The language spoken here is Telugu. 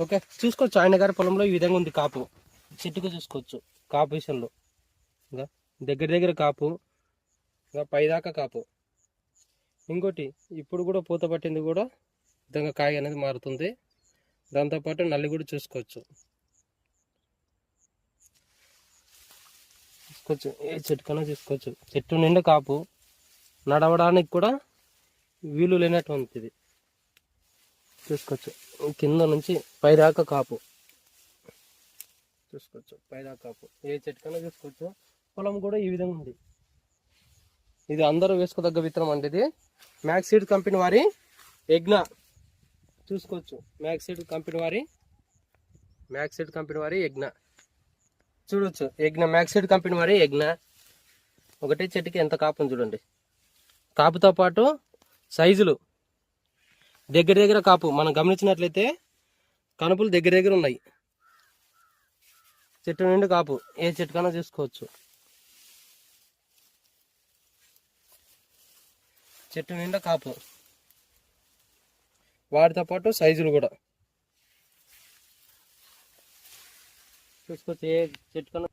ఓకే? చూసుకోవచ్చు. ఆయన గారి పొలంలో ఈ విధంగా ఉంది కాపు. చెట్టుకు చూసుకోవచ్చు. కాపు విషయంలో. ఇంకా దగ్గర దగ్గర కాపు. ఇంకా పైదాకా కాపు. ఇంకోటి ఇప్పుడు కూడా పూత పట్టింది కూడా విధంగా కాయ అనేది మారుతుంది. దాంతోపాటు నల్లి కూడా చూసుకోవచ్చు. చూసుకోవచ్చు. ఏ చెట్టుకైనా చూసుకోవచ్చు. చెట్టు నిండా కాపు. నడవడానికి కూడా వీలు లేనటువంటిది. చూసుకోవచ్చు కింద నుంచి పైదాకా కాపు. చూసుకోవచ్చు పైదాకా కాపు. ఏ చెట్టుకైనా చూసుకోవచ్చు పొలం కూడా ఈ విధంగా ఉంది. ఇది అందరూ వేసుకోదగ్గ విత్తనం అండి ఇది. మ్యాక్సీడ్ కంపెనీ వారి యజ్ఞ. చూసుకోవచ్చు. మ్యాక్సీడ్ కంపెనీ వారి మ్యాక్సీడ్ కంపెనీ వారి యజ్ఞ. చూడొచ్చు. యజ్ఞ. మ్యాక్సీడ్ కంపెనీ వారి యజ్ఞ. ఒకటే చెట్టుకి ఎంత కాపు చూడండి. కాపుతో పాటు సైజులు. దగ్గర దగ్గర కాపు. మనం గమనించినట్లయితే కనుపులు దగ్గర దగ్గర ఉన్నాయి. చెట్టు నుండి కాపు. ఏ చెట్టుకైనా చూసుకోవచ్చు. చెట్టు నిండా కాపు. వాటితో పాటు సైజులు కూడా. చూసుకోవచ్చు ఏ చెట్టు కన్నా